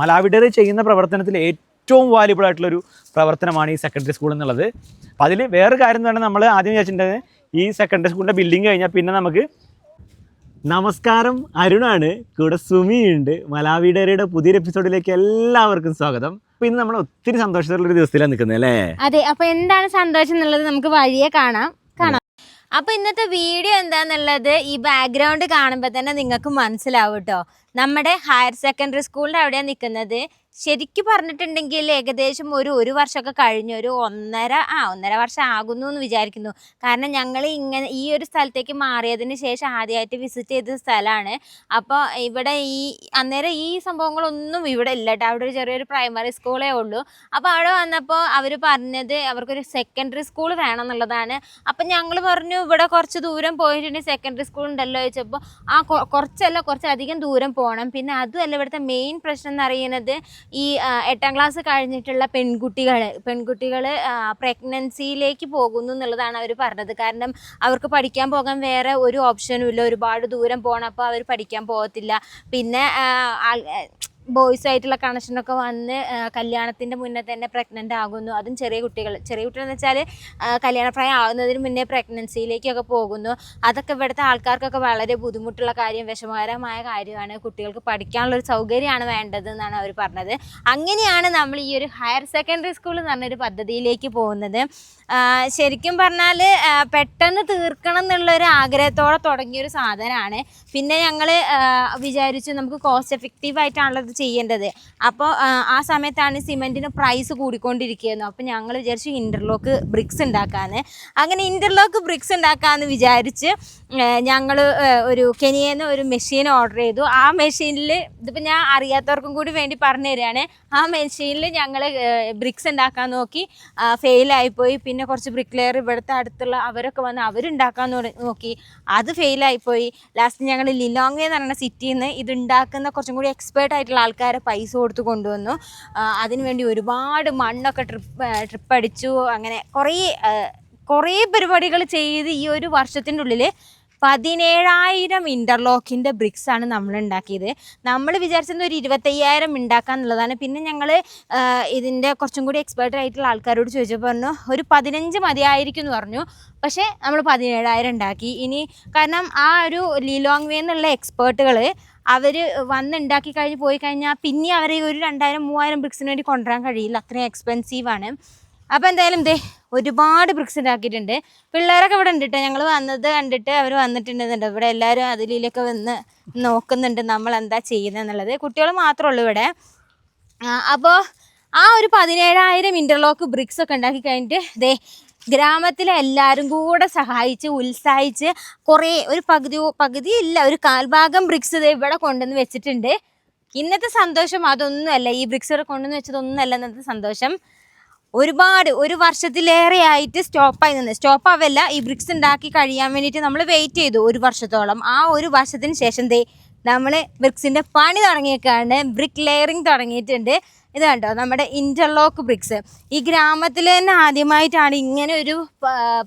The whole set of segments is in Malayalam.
മലാവിഡറി ചെയ്യുന്ന പ്രവർത്തനത്തിൽ ഏറ്റവും വാല്യുബിൾ ആയിട്ടുള്ളൊരു പ്രവർത്തനമാണ് ഈ സെക്കൻഡറി സ്കൂൾ എന്നുള്ളത്. അപ്പോൾ അതിൽ വേറെ കാര്യം എന്ന് പറഞ്ഞാൽ നമ്മൾ ആദ്യം വിചാരിച്ചിട്ടുണ്ടെങ്കിൽ ഈ സെക്കൻഡറി സ്കൂളിന്റെ ബിൽഡിംഗ് കഴിഞ്ഞാൽ പിന്നെ നമുക്ക് നമസ്കാരം അരുണാണ് കൂടെ സുമിയുണ്ട്. മലാവിഡറിയുടെ പുതിയൊരു എപ്പിസോഡിലേക്ക് എല്ലാവർക്കും സ്വാഗതം. അപ്പൊ ഇന്ന് നമ്മൾ ഒത്തിരി സന്തോഷത്തിലുള്ളൊരു ദിവസത്തിലാണ് നിൽക്കുന്നത് അല്ലേ? അതെ അപ്പൊ എന്താണ് സന്തോഷം എന്നുള്ളത് നമുക്ക് വഴിയെ കാണാം. കാണാം അപ്പൊ ഇന്നത്തെ വീഡിയോ എന്താന്നുള്ളത് ഈ ബാക്ക്ഗ്രൗണ്ട് കാണുമ്പോൾ തന്നെ നിങ്ങൾക്ക് മനസ്സിലാവും കേട്ടോ നമ്മുടെ ഹയർ സെക്കൻഡറി സ്കൂളിന്റെ അവിടെയാണ് നിൽക്കുന്നത് ശരിക്കും പറഞ്ഞിട്ടുണ്ടെങ്കിൽ ഏകദേശം ഒരു ഒരു വർഷമൊക്കെ കഴിഞ്ഞ് ഒരു ഒന്നര ആ ഒന്നര വർഷം ആകുന്നു എന്ന് വിചാരിക്കുന്നു. കാരണം ഞങ്ങൾ ഇങ്ങനെ ഈ ഒരു സ്ഥലത്തേക്ക് മാറിയതിന് ശേഷം ആദ്യമായിട്ട് വിസിറ്റ് ചെയ്ത സ്ഥലമാണ്. അപ്പോൾ ഇവിടെ ഈ അന്നേരം ഈ സംഭവങ്ങളൊന്നും ഇവിടെ ഇല്ല കേട്ടോ. അവിടെ ഒരു ചെറിയൊരു പ്രൈമറി സ്കൂളേ ഉള്ളൂ. അപ്പോൾ അവിടെ വന്നപ്പോൾ അവർ പറഞ്ഞത് അവർക്കൊരു സെക്കൻഡറി സ്കൂൾ വേണം എന്നുള്ളതാണ്. അപ്പം ഞങ്ങൾ പറഞ്ഞു ഇവിടെ കുറച്ച് ദൂരം പോയിട്ടുണ്ടെങ്കിൽ സെക്കൻഡറി സ്കൂൾ ഉണ്ടല്ലോ ചോദിച്ചപ്പോൾ ആ കുറച്ചല്ല കുറച്ചധികം ദൂരം പോകണം. പിന്നെ അതുമല്ല ഇവിടുത്തെ മെയിൻ പ്രശ്നം എന്ന് പറയുന്നത് ഈ എട്ടാം ക്ലാസ് കഴിഞ്ഞിട്ടുള്ള പെൺകുട്ടികൾ പെൺകുട്ടികൾ പ്രഗ്നൻസിയിലേക്ക് പോകുന്നു എന്നുള്ളതാണ് അവർ പറഞ്ഞത്. കാരണം അവർക്ക് പഠിക്കാൻ പോകാൻ വേറെ ഒരു ഓപ്ഷനും ഇല്ല. ഒരുപാട് ദൂരം പോകണം അപ്പോൾ അവർ പഠിക്കാൻ പോകത്തില്ല. പിന്നെ ബോയ്സ് ആയിട്ടുള്ള കണക്ഷനൊക്കെ വന്ന് കല്യാണത്തിന്റെ മുന്നേ തന്നെ പ്രഗ്നന്റ് ആകുന്നു. അതും ചെറിയ കുട്ടികൾ. ചെറിയ കുട്ടികൾ എന്ന് വെച്ചാൽ കല്യാണപ്രായം ആകുന്നതിന് മുന്നേ പ്രഗ്നൻസിയിലേക്കൊക്കെ പോകുന്നു. അതൊക്കെ ഇവിടുത്തെ ആൾക്കാർക്കൊക്കെ വളരെ ബുദ്ധിമുട്ടുള്ള കാര്യം വിഷമകരമായ കാര്യമാണ്. കുട്ടികൾക്ക് പഠിക്കാനുള്ളൊരു സൗകര്യമാണ് വേണ്ടത് എന്നാണ് അവർ പറഞ്ഞത്. അങ്ങനെയാണ് നമ്മൾ ഈ ഒരു ഹയർ സെക്കൻഡറി സ്കൂൾ എന്ന് പറഞ്ഞൊരു പദ്ധതിയിലേക്ക് പോകുന്നത്. ശരിക്കും പറഞ്ഞാൽ പെട്ടെന്ന് തീർക്കണം എന്നുള്ളൊരു ആഗ്രഹത്തോടെ തുടങ്ങിയൊരു സാധനമാണ്. പിന്നെ ഞങ്ങൾ വിചാരിച്ചു നമുക്ക് കോസ്റ്റ് എഫക്റ്റീവ് ആയിട്ടാണല്ലോ ഇത് ചെയ്യേണ്ടത്. അപ്പോൾ ആ സമയത്താണ് സിമെന്റിന് പ്രൈസ് കൂടിക്കൊണ്ടിരിക്കുകയെന്നു. അപ്പോൾ ഞങ്ങൾ വിചാരിച്ചു ഇന്റർലോക്ക് ബ്രിക്സ് ഉണ്ടാക്കാമെന്ന് അങ്ങനെ ഇന്റർലോക്ക് ബ്രിക്സ് ഉണ്ടാക്കാമെന്ന് വിചാരിച്ച് ഞങ്ങൾ ഒരു കെനിയെന്ന് ഒരു മെഷീൻ ഓർഡർ ചെയ്തു. ആ മെഷീനിൽ ഇതിപ്പോൾ ഞാൻ അറിയാത്തവർക്കും കൂടി വേണ്ടി പറഞ്ഞു തരികയാണ് ആ മെഷീനിൽ ഞങ്ങൾ ബ്രിക്സ് ഉണ്ടാക്കാൻ നോക്കി. ഫെയിലായിപ്പോയി പിന്നെ കുറച്ച് ബ്രിക്ക് ലെയർ ഇവിടുത്തെ അടുത്തുള്ള അവരൊക്കെ വന്ന് അവരുണ്ടാക്കാൻ നോക്കി. അത് ഫെയിലായിപ്പോയി ലാസ്റ്റ് ഞങ്ങൾ ലിലോങ് എന്ന് പറയുന്ന സിറ്റിയിൽ നിന്ന് ഇത് ഉണ്ടാക്കുന്ന കുറച്ചും കൂടി എക്സ്പേർട്ട് ആയിട്ടുള്ള ആൾക്കാരെ പൈസ കൊടുത്ത് കൊണ്ടുവന്നു. അതിനുവേണ്ടി ഒരുപാട് മണ്ണൊക്കെ ട്രിപ്പ് ട്രിപ്പ് അടിച്ചു അങ്ങനെ കുറേ കുറേ പരിപാടികൾ ചെയ്ത് ഈ ഒരു വർഷത്തിന്റെ ഉള്ളിൽ പതിനേഴായിരം ഇന്റർലോക്കിന്റെ ബ്രിക്സാണ് നമ്മൾ ഉണ്ടാക്കിയത്. നമ്മൾ വിചാരിച്ചത് ഒരു ഇരുപത്തയ്യായിരം ഉണ്ടാക്കുക എന്നുള്ളതാണ്. പിന്നെ ഞങ്ങൾ ഇതിന്റെ കുറച്ചും കൂടി എക്സ്പേർട്ട് ആയിട്ടുള്ള ആൾക്കാരോട് ചോദിച്ചപ്പോൾ പറഞ്ഞു ഒരു പതിനഞ്ച് മതിയായിരിക്കും എന്ന് പറഞ്ഞു. പക്ഷേ നമ്മൾ പതിനേഴായിരം ഉണ്ടാക്കി. ഇനി കാരണം ആ ഒരു ലീലോങ് വേ എന്നുള്ള എക്സ്പേർട്ടുകൾ അവർ വന്നുണ്ടാക്കി കഴിഞ്ഞ് പോയി കഴിഞ്ഞാൽ പിന്നെ അവരെ ഒരു രണ്ടായിരം മൂവായിരം ബ്രിക്സിന് വേണ്ടി കൊണ്ടുവരാൻ കഴിയില്ല. അത്രയും എക്സ്പെൻസീവാണ് അപ്പോൾ എന്തായാലും ഇതേ ഒരുപാട് ബ്രിക്സ് ഉണ്ടാക്കിയിട്ടുണ്ട്. പിള്ളേരൊക്കെ ഇവിടെ ഉണ്ട് കേട്ടോ ഞങ്ങൾ വന്നത് കണ്ടിട്ട് അവർ വന്നിട്ടുണ്ടെന്നുണ്ട്. ഇവിടെ എല്ലാവരും അതിലൊക്കെ വന്ന് നോക്കുന്നുണ്ട് നമ്മൾ എന്താ ചെയ്യുന്നത് എന്നുള്ളത് കുട്ടികൾ മാത്രമേ ഉള്ളൂ ഇവിടെ. അപ്പോൾ ആ ഒരു പതിനേഴായിരം ഇന്റർലോക്ക് ബ്രിക്സ് ഒക്കെ ഉണ്ടാക്കി കഴിഞ്ഞിട്ട് ദേ ഗ്രാമത്തിലെ എല്ലാവരും കൂടെ സഹായിച്ച് ഉത്സാഹിച്ച് കുറേ ഒരു പകുതി പകുതി ഇല്ല ഒരു കാൽഭാഗം ബ്രിക്സ് ഇവിടെ കൊണ്ടുവന്ന് വെച്ചിട്ടുണ്ട്. ഇന്നത്തെ സന്തോഷം അതൊന്നുമല്ല. ഈ ബ്രിക്സ് ഇവിടെ കൊണ്ടുവന്ന് വെച്ചതൊന്നുമല്ല ഇന്നത്തെ സന്തോഷം. ഒരുപാട് ഒരു വർഷത്തിലേറെ ആയിട്ട് സ്റ്റോപ്പായി നിന്ന്. സ്റ്റോപ്പ് ആവല്ല ഈ ബ്രിക്സ് ഉണ്ടാക്കി കഴിയാൻ വേണ്ടിയിട്ട് നമ്മൾ വെയിറ്റ് ചെയ്തു ഒരു വർഷത്തോളം. ആ ഒരു വർഷത്തിന് ശേഷം ദേ നമ്മൾ ബ്രിക്സിന്റെ പണി തുടങ്ങിയേക്കാണ്. ബ്രിക്ക് ലെയറിങ് തുടങ്ങിയിട്ടുണ്ട്. ഇത് കണ്ടോ? നമ്മുടെ ഇന്റർലോക്ക് ബ്രിക്സ് ഈ ഗ്രാമത്തിൽ തന്നെ ആദ്യമായിട്ടാണ് ഇങ്ങനെ ഒരു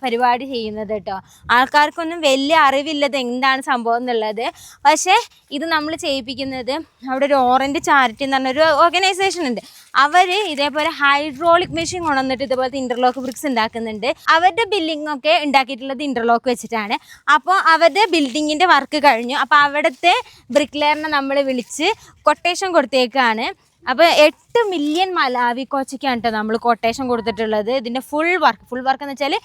പരിപാടി ചെയ്യുന്നത് കേട്ടോ. ആൾക്കാർക്കൊന്നും വലിയ അറിവില്ലത് എന്താണ് സംഭവം എന്നുള്ളത്. പക്ഷേ ഇത് നമ്മൾ ചെയ്യിപ്പിക്കുന്നത് അവിടെ ഒരു ഓറഞ്ച് ചാരിറ്റി എന്ന് പറഞ്ഞൊരു ഓർഗനൈസേഷൻ ഉണ്ട്. അവർ ഇതേപോലെ ഹൈഡ്രോളിക് മെഷീൻ കൊണ്ടുവന്നിട്ട് ഇതേപോലത്തെ ഇന്റർലോക്ക് ബ്രിക്സ് ഉണ്ടാക്കുന്നുണ്ട്. അവരുടെ ബിൽഡിംഗ് ഒക്കെ ഉണ്ടാക്കിയിട്ടുള്ളത് ഇന്റർലോക്ക് വെച്ചിട്ടാണ്. അപ്പോൾ അവരുടെ ബിൽഡിങ്ങിന്റെ വർക്ക് കഴിഞ്ഞു. അപ്പോൾ അവിടുത്തെ ബ്രിക്ലെയറിനെ നമ്മൾ വിളിച്ച് കൊട്ടേഷൻ കൊടുത്തേക്കാണ്. അപ്പോൾ എട്ട് മില്യൺ മലാവി കോച്ചയ്ക്കാണ് കേട്ടോ നമ്മൾ കൊട്ടേഷൻ കൊടുത്തിട്ടുള്ളത്. ഇതിന്റെ ഫുൾ വർക്ക് ഫുൾ വർക്ക് എന്ന് വെച്ചാൽ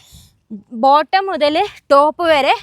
ബോട്ടം മുതൽ ടോപ്പ് വരെ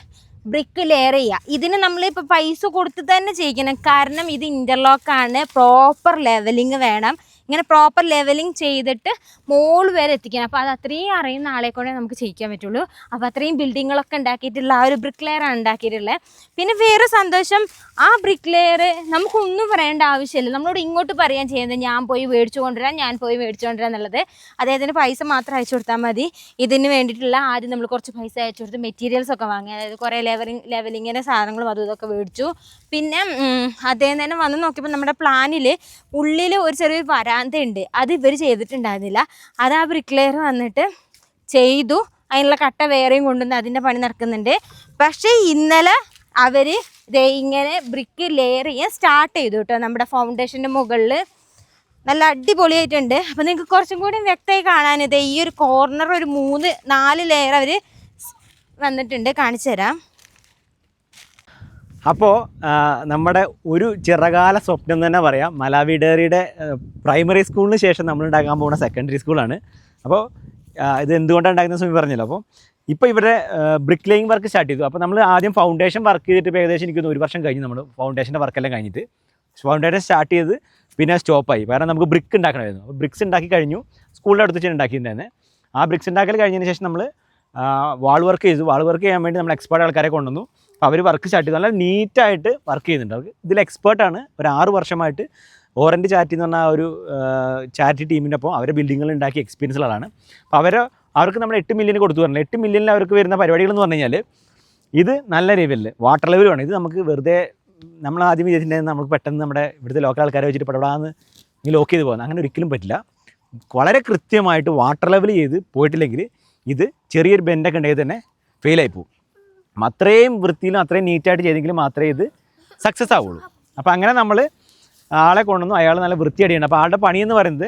ബ്രിക്ക് ലെയർ ചെയ്യുക. ഇതിന് നമ്മളിപ്പോൾ പൈസ കൊടുത്ത് തന്നെ ചെയ്യിക്കണം. കാരണം ഇത് ഇന്റർലോക്കാണ് പ്രോപ്പർ ലെവലിങ് വേണം. ഇങ്ങനെ പ്രോപ്പർ ലെവലിംഗ് ചെയ്തിട്ട് മോൾ വരെ എത്തിക്കണം അപ്പോൾ അത് അത്രയും അറിയുന്ന ആളെ കൊണ്ടേ നമുക്ക് ചെയ്യിക്കാൻ പറ്റുള്ളൂ. അപ്പോൾ അത്രയും ബിൽഡിങ്ങുകളൊക്കെ ഉണ്ടാക്കിയിട്ടുള്ള ആ ഒരു ബ്രിക്ക് ലെയറാണ് ഉണ്ടാക്കിയിട്ടുള്ളത് പിന്നെ വേറെ സന്തോഷം ആ ബ്രിക്ക് ലെയർ നമുക്കൊന്നും പറയേണ്ട ആവശ്യമില്ല. നമ്മളോട് ഇങ്ങോട്ട് പറയാൻ ചെയ്യുന്നത് ഞാൻ പോയി മേടിച്ചു കൊണ്ടുവരാം ഞാൻ പോയി മേടിച്ചു കൊണ്ടുവരാം എന്നുള്ളത്. അദ്ദേഹത്തിന് പൈസ മാത്രം അയച്ചു കൊടുത്താൽ മതി. ഇതിന് വേണ്ടിയിട്ടുള്ള ആദ്യം നമ്മൾ കുറച്ച് പൈസ അയച്ചു കൊടുത്ത് മെറ്റീരിയൽസ് ഒക്കെ വാങ്ങി. അതായത് കുറേ ലെവലിംഗ് ലെവലിങ്ങിന്റെ സാധനങ്ങളും അതും ഇതൊക്കെ മേടിച്ചു. പിന്നെ അദ്ദേഹം തന്നെ വന്ന് നോക്കിയപ്പോൾ നമ്മുടെ പ്ലാനിൽ ഉള്ളിൽ ഒരു ചെറിയൊരു വരാന്ത ഉണ്ട് അത് ഇവർ ചെയ്തിട്ടുണ്ടായിരുന്നില്ല. അത് ആ ബ്രിക്ലെയർ വന്നിട്ട് ചെയ്തു. അതിനുള്ള കട്ട വേറെയും കൊണ്ടുവന്ന് അതിന്റെ പണി നടക്കുന്നുണ്ട്. പക്ഷേ ഇന്നലെ അവർ ഇങ്ങനെ ബ്രിക്ക് ലെയർ ചെയ്യാൻ സ്റ്റാർട്ട് ചെയ്തു കേട്ടോ നമ്മുടെ ഫൗണ്ടേഷന്റെ മുകളിൽ. നല്ല അടിപൊളിയായിട്ടുണ്ട്. അപ്പോൾ നിങ്ങൾക്ക് കുറച്ചും കൂടി വ്യക്തമായി കാണാൻ ഇത് ഈ ഒരു കോർണർ ഒരു മൂന്ന് നാല് ലെയർ അവർ വന്നിട്ടുണ്ട്. കാണിച്ചു തരാം. അപ്പോൾ നമ്മുടെ ഒരു ചിറകാല സ്വപ്നം തന്നെ പറയാം. മലാവി ഡേറിയുടെ പ്രൈമറി സ്കൂളിന് ശേഷം നമ്മൾ ഉണ്ടാക്കാൻ പോകുന്ന സെക്കൻഡറി സ്കൂളാണ് അപ്പോൾ ഇത് എന്തുകൊണ്ടാണ് ഉണ്ടാക്കുന്ന സമയം പറഞ്ഞല്ലോ. അപ്പോൾ ഇപ്പോൾ ഇവരുടെ ബ്രിക്ക് ലേയിങ് വർക്ക് സ്റ്റാർട്ട് ചെയ്തു. അപ്പോൾ നമ്മൾ ആദ്യം ഫൗണ്ടേഷൻ വർക്ക് ചെയ്തിട്ട് ഏകദേശം എനിക്ക് ഒരു വർഷം കഴിഞ്ഞു നമ്മൾ ഫൗണ്ടേഷന്റെ വർക്കെല്ലാം കഴിഞ്ഞിട്ട്. ഫൗണ്ടേഷൻ സ്റ്റാർട്ട് ചെയ്ത് പിന്നെ സ്റ്റോപ്പായി കാരണം നമുക്ക് ബ്രിക്ക് ഉണ്ടാക്കണമായിരുന്നു. അപ്പോൾ ബ്രിക്സ് ഉണ്ടാക്കി കഴിഞ്ഞു. സ്കൂളിന്റെ അടുത്ത് വെച്ച് ഉണ്ടാക്കിയിട്ടുണ്ടായിരുന്നത് ആ ബ്രിക്സ് ഉണ്ടാക്കൽ കഴിഞ്ഞതിന് ശേഷം നമ്മൾ വാൾ വർക്ക് ചെയ്തു. വാൾ വർക്ക് ചെയ്യാൻ വേണ്ടി നമ്മൾ എക്സ്പേർട്ട് ആൾക്കാരെ കൊണ്ടുവന്നു. അപ്പോൾ അവർ വർക്ക് സ്റ്റാർട്ട് നല്ല നീറ്റായിട്ട് വർക്ക് ചെയ്യുന്നുണ്ട്. അവർക്ക് ഇതിൽ എക്സ്പേർട്ടാണ് ഒരു ആറ് വർഷമായിട്ട് ഓറന്റ് ചാറ്റി എന്ന് പറഞ്ഞ ഒരു ചാറ്റി ടീമിന്റെ ഒപ്പം അവരെ ബിൽഡിങ്ങുകൾ ഉണ്ടാക്കിയ എക്സ്പീരിയൻസ് ഉള്ളതാണ്. അപ്പോൾ അവരെ അവർക്ക് നമ്മൾ എട്ട് മില്യൺ കൊടുത്തു പറഞ്ഞു എട്ട് മില്യണിൽ അവർക്ക് വരുന്ന പരിപാടികൾ എന്ന് പറഞ്ഞു കഴിഞ്ഞാൽ ഇത് നല്ല ലെവലിൽ വാട്ടർ ലെവലുമാണ് ഇത് നമുക്ക് വെറുതെ നമ്മൾ ആദ്യം വിചാരിച്ചിട്ടുണ്ടെങ്കിൽ നമുക്ക് പെട്ടെന്ന് നമ്മുടെ ഇവിടുത്തെ ലോക്കൽ ആൾക്കാരെ വെച്ചിട്ട് പടപടാന്ന് ലോക്ക് ചെയ്ത് പോകുന്നത് അങ്ങനെ ഒരിക്കലും പറ്റില്ല. വളരെ കൃത്യമായിട്ട് വാട്ടർ ലെവൽ ചെയ്ത് പോയിട്ടില്ലെങ്കിൽ ഇത് ചെറിയൊരു ബെൻഡൊക്കെ ഉണ്ടെങ്കിൽ തന്നെ ഫെയിലായി പോകും അത്രയും വൃത്തിയിലും അത്രയും നീറ്റായിട്ട് ചെയ്തെങ്കിൽ മാത്രമേ ഇത് സക്സസ് ആവുള്ളൂ. അപ്പോൾ അങ്ങനെ നമ്മൾ ആളെ കൊണ്ടുവന്നു അയാൾ നല്ല വൃത്തിയായിട്ട് ചെയ്യണം. അപ്പോൾ ആളുടെ പണി എന്ന് പറയുന്നത്